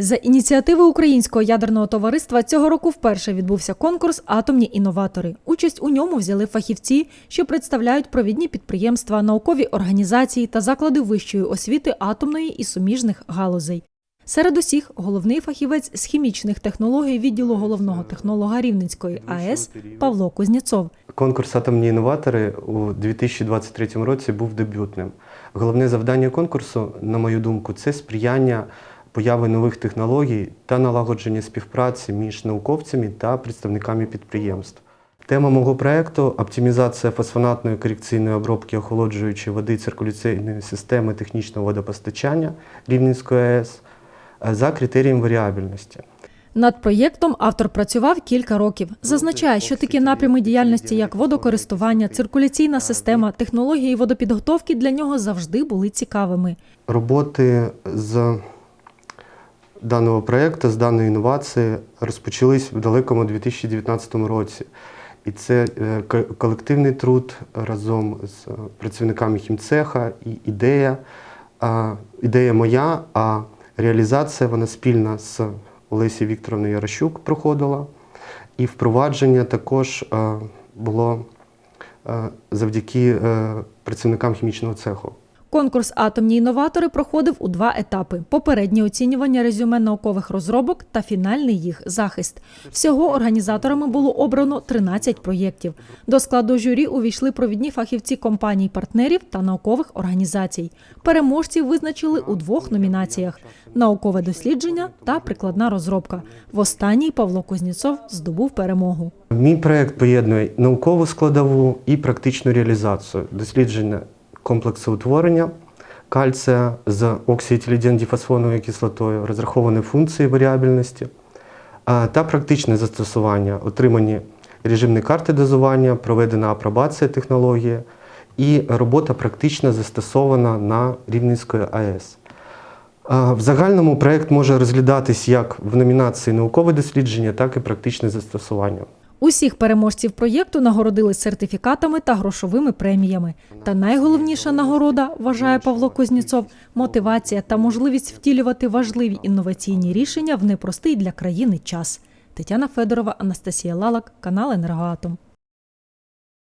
За ініціативи Українського ядерного товариства цього року вперше відбувся конкурс Атомні інноватори. Участь у ньому взяли фахівці, що представляють провідні підприємства, наукові організації та заклади вищої освіти атомної і суміжних галузей. Серед усіх головний фахівець з хімічних технологій відділу головного технолога Рівненської АЕС Павло Кузнєцов. Конкурс Атомні інноватори у 2023 році був дебютним. Головне завдання конкурсу, на мою думку, це сприяння появи нових технологій та налагодження співпраці між науковцями та представниками підприємств. Тема мого проєкту оптимізація фосфонатної корекційної обробки охолоджуючої води циркуляційної системи технічного водопостачання Рівненської АЕС е, за критерієм варіабельності. Над проєктом автор працював кілька років. Зазначає, що такі напрями діяльності, як водокористування, циркуляційна система, технології водопідготовки для нього завжди були цікавими. Роботи з даного проєкту, з даної інновації розпочались в далекому 2019 році. І це е, колективний труд разом з е, працівниками хімцеха і ідея. Ідея моя, а реалізація вона спільна з Олесією Вікторовною Ярощук проходила. І впровадження також е, було завдяки працівникам хімічного цеху. Конкурс Атомні інноватори проходив у два етапи: попереднє оцінювання резюме наукових розробок та фінальний їх захист. Всього організаторами було обрано 13 проєктів. До складу журі увійшли провідні фахівці компаній-партнерів та наукових організацій. Переможців визначили у двох номінаціях: наукове дослідження та прикладна розробка. В останній Павло Кузнєцов здобув перемогу. Мій проєкт поєднує наукову складову і практичну реалізацію дослідження комплексоутворення кальція з оксиетилідендіфосфоновою кислотою, розрахованої функції варіабельності та практичне застосування, отримані режимні карти дозування, проведена апробація технології і робота практично застосована на Рівненської АЕС. В загальному проєкт може розглядатись як в номінації наукове дослідження, так і практичне застосування. Усіх переможців проєкту нагородили сертифікатами та грошовими преміями. Та найголовніша нагорода, вважає Павло Кузніцов, мотивація та можливість втілювати важливі інноваційні рішення в непростий для країни час. Тетяна Федорова, Анастасія Лалак, канал Енергоатом.